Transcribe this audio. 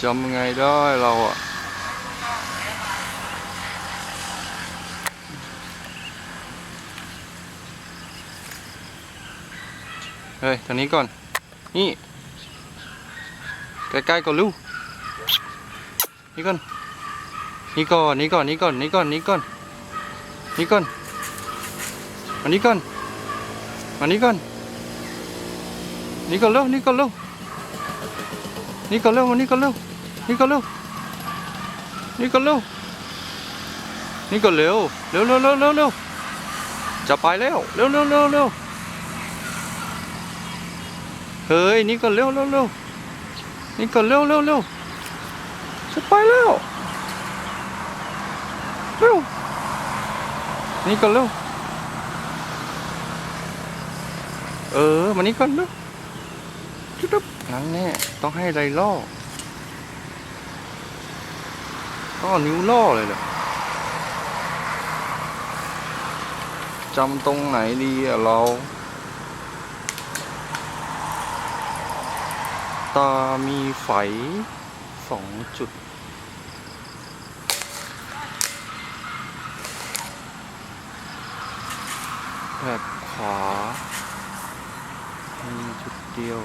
จำไงได้เราอะเฮ้ยทางนี้ก่อน นี่ ใกล้ๆก่อนลูกนี่ก่อน นี่ก่อน นี่ก่อน นี่ก่อน นี่ก่อน นี่ก่อน นี่ก่อน มานี่ก่อน มานี่ก่อน นี่ก่อนเร็วนี่ก่อนเร็ว นี่ก่อนเร็วมานี่ก่อนเร็วนี่ก่อนเร็วนี่ก่อนเร็วนี่ก็เร็วเร็วเร็วเร็วเร็วเร็วจะไปแล้วเร็วเร็วเร็วเร็วเฮ้ยนี่ก่อนเร็วเร็วเร็วนี่ก่อนเร็วเร็วเร็วจะไปแล้วเร็วนี่ก่อนเร็วเออมานี่ก่อนเร็ว จุ๊บๆนั่นแน่ต้องให้อะไรล่อต้องเอานิ้วล่อเลยเหรอจำตรงไหนดีอะเรา ตามีไฝสองจุดแบบขวามีจุดเดียว